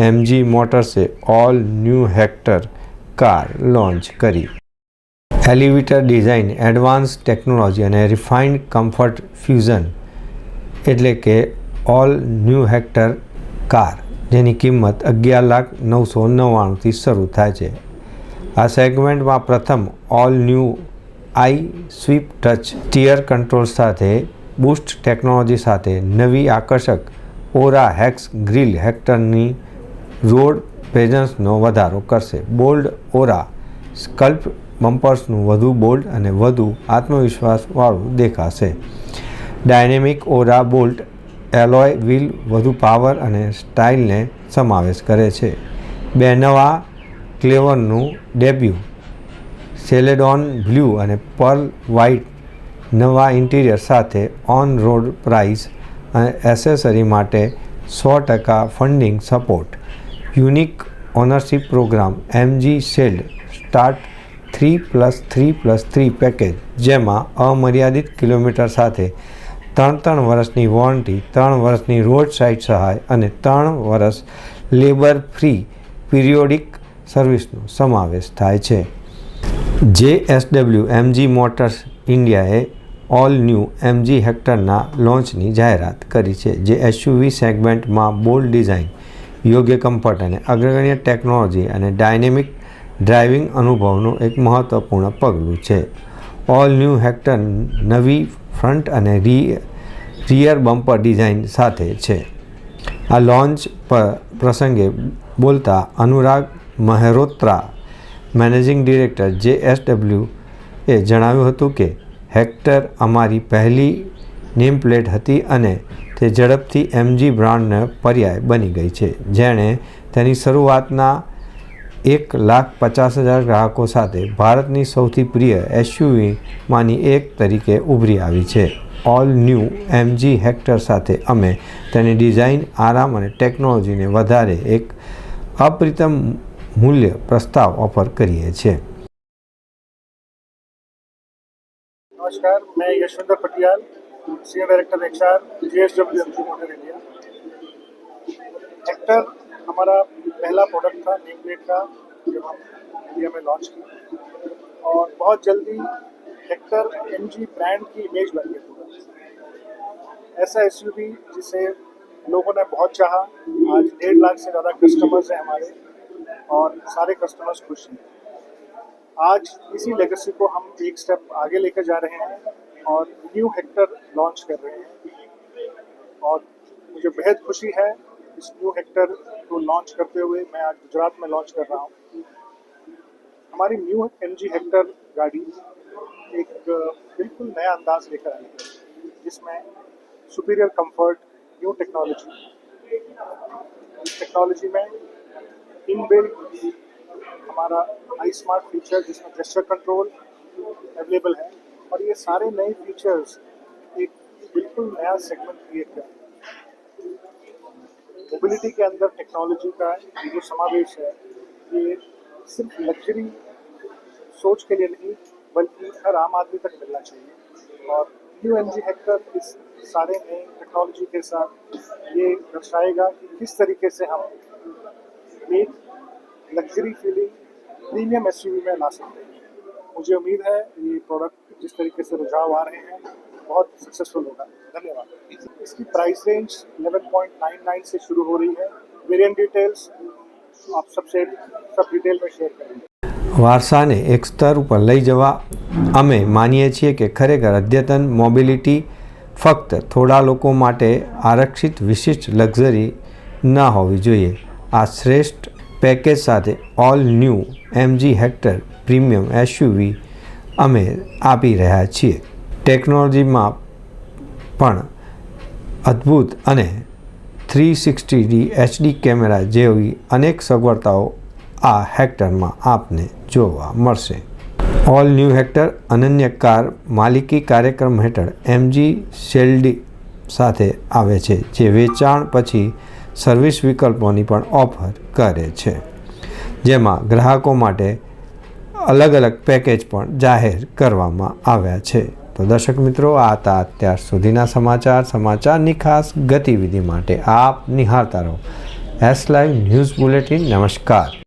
MG મોટર્સે all new Hector car launch કરી. Elevated design advance technology અને refined comfort fusion એટલે કે all new Hector car જેની કિંમત અગિયાર લાખ નવસો નવ્વાણુંથી શરૂ થાય છે. આ સેગમેન્ટમાં પ્રથમ all new i swipe touch tier control સાથે બૂસ્ટ ટેકનોલોજી સાથે નવી આકર્ષક ઓરા હેક્સ ગ્રીલ હેક્ટરની રોડ પ્રેઝન્સનો વધારો કરશે. બોલ્ડ ઓરા સ્કલ્પ બમ્પર્સનું વધુ બોલ્ડ અને વધુ આત્મવિશ્વાસવાળું દેખાશે. Dynamic aura bolt alloy wheel વધુ પાવર અને સ્ટાઇલને સમાવેશ કરે છે. બે નવા ક્લેવરનું ડેબ્યુ. સેલેડોન બ્લુ અને પર્લ વ્હાઇટ નવા ઇન્ટિરિયર સાથે ઓન રોડ પ્રાઇસ અને એસેસરી માટે સો ટકા funding support. Unique ownership program MG shield start three plus three plus three package, જેમાં અમર્યાદિત કિલોમીટર સાથે ત્રણ ત્રણ વર્ષની વોરંટી, ત્રણ વર્ષની રોડ સાઇડ સહાય અને ત્રણ વર્ષ લેબર ફ્રી પિરિયોડિક સર્વિસનો સમાવેશ થાય છે. જે એસડબલ્યુ એમજી મોટર્સ ઇન્ડિયાએ ઓલ ન્યૂ એમજી હેક્ટરના લોન્ચની જાહેરાત કરી છે. જે એસયુવી સેગમેન્ટમાં બોલ્ડ ડિઝાઇન યોગ્ય કમ્ફર્ટ અને અગ્રગણ્ય ટેકનોલોજી અને ડાયનેમિક ડ્રાઇવિંગ અનુભવનું એક મહત્વપૂર્ણ પગલું છે. ઓલ ન્યૂ હેક્ટર નવી ફ્રન્ટ અને રી રિયર બમ્પર ડિઝાઇન સાથે છે. આ લોન્ચ પર પ્રસંગે બોલતા અનુરાગ મહેરોત્રા મેનેજિંગ ડિરેક્ટર જે એસડબલ્યુ એ જણાવ્યું હતું કે હેક્ટર અમારી પહેલી નેમ પ્લેટ હતી અને તે ઝડપથી એમજી બ્રાન્ડને પર્યાય બની ગઈ છે, જેણે તેની શરૂઆતના એક લાખ પચાસ હજાર ગ્રાહકો સાથે ભારતની સૌથી પ્રિય એસયુવીમાંની એક તરીકે ઉભરી આવી છે. ઓલ ન્યૂ એમજી હેક્ટર સાથે અમે તેની ડિઝાઇન, આરામ અને ટેકનોલોજીને વધારે એક અપ્રિતમ મૂલ્ય પ્રસ્તાવ ઓફર કરીએ છીએ. નમસ્કાર, મેં Yashvantar Patiyal senior director H R J S W M G motor India Hector हमारा पहला प्रोडक्ट था नेम प्लेट का, जब हम इंडिया में लॉन्च किया। और बहुत जल्दी हेक्टर एम जी ब्रांड की इमेज बन गई पूरा। ऐसा एसयूवी जिसे लोगों ने बहुत चाहा, आज डेढ़ लाख से ज़्यादा कस्टमर्स हैं हमारे, और सारे कस्टमर्स खुश हैं। आज इसी लेगेसी को हम एक स्टेप आगे लेकर जा रहे हैं। और न्यू हेक्टर लॉन्च कर रहे हैं। और मुझे बेहद खुशी है इस न्यू हेक्टर को लॉन्च करते हुए मैं आज गुजरात में लॉन्च कर रहा हूँ। हमारी न्यू एम जी हेक्टर गाड़ी एक बिल्कुल नया अंदाज लेकर आई है, जिसमें सुपीरियर कंफर्ट न्यू टेक्नोलॉजी इस टेक्नोलॉजी में इनबिल्ट हमारा आई स्मार्ट फीचर जिसमें जेस्चर कंट्रोल अवेलेबल है। और ये सारे नए फीचर्स एक बिल्कुल नया सेगमेंट क्रिएट कर मोबिलिटी के अंदर टेक्नोलॉजी का ये जो समावेश है, ये सिर्फ़ लग्जरी सोच के लिए नहीं, बल्कि हर आम आदमी तक मिलना चाहिए। और न्यू एम जी हेक्टर इस सारे नए टेक्नोलॉजी के साथ ये दर्शाएगा कि किस तरीके से हम एक लग्जरी फीलिंग प्रीमियम एस में ला सकते हैं। मुझे उम्मीद है ये प्रोडक्ट जिस तरीके से रुझाव आ रहे हैं बहुत सक्सेसफुल होगा धन्यवाद इसकी प्राइस रेंज 11.99 से शुरू हो रही है वेरिएंट डिटेल्स आप सबसे सब डिटेल में शेयर करेंगे વારસાને એક સ્તર ઉપર લઈ જવા અમે માનીએ છીએ કે ખરેખર અદ્યતન મોબિલિટી ફક્ત થોડા લોકો માટે આરક્ષિત વિશિષ્ટ લક્ઝરી ન હોવી જોઈએ આ શ્રેષ્ઠ પેકેજ સાથે all new MG hectare premium SUV અમે આપી રહ્યા છીએ. ટેકનોલોજીમાં પણ અદ્ભુત અને three sixty D HD camera જેવી અનેક સગવડતાઓ આ હેક્ટરમાં આપને જોવા મળશે. ઓલ ન્યૂ હેક્ટર અનન્ય કાર માલિકી કાર્યક્રમ હેઠળ એમજી શેલ્ડી સાથે આવે છે, જે વેચાણ પછી સર્વિસ વિકલ્પોની પણ ઓફર કરે છે. જેમાં ગ્રાહકો માટે અલગ અલગ પેકેજ પણ જાહેર કરવામાં આવ્યા છે. તો દર્શક મિત્રો, આ હતા અત્યાર સુધીના સમાચાર. સમાચારની ખાસ ગતિવિધિ માટે આપ નિહાળતા રહો. એસ લાઈવ ન્યૂઝ બુલેટિન નમસ્કાર.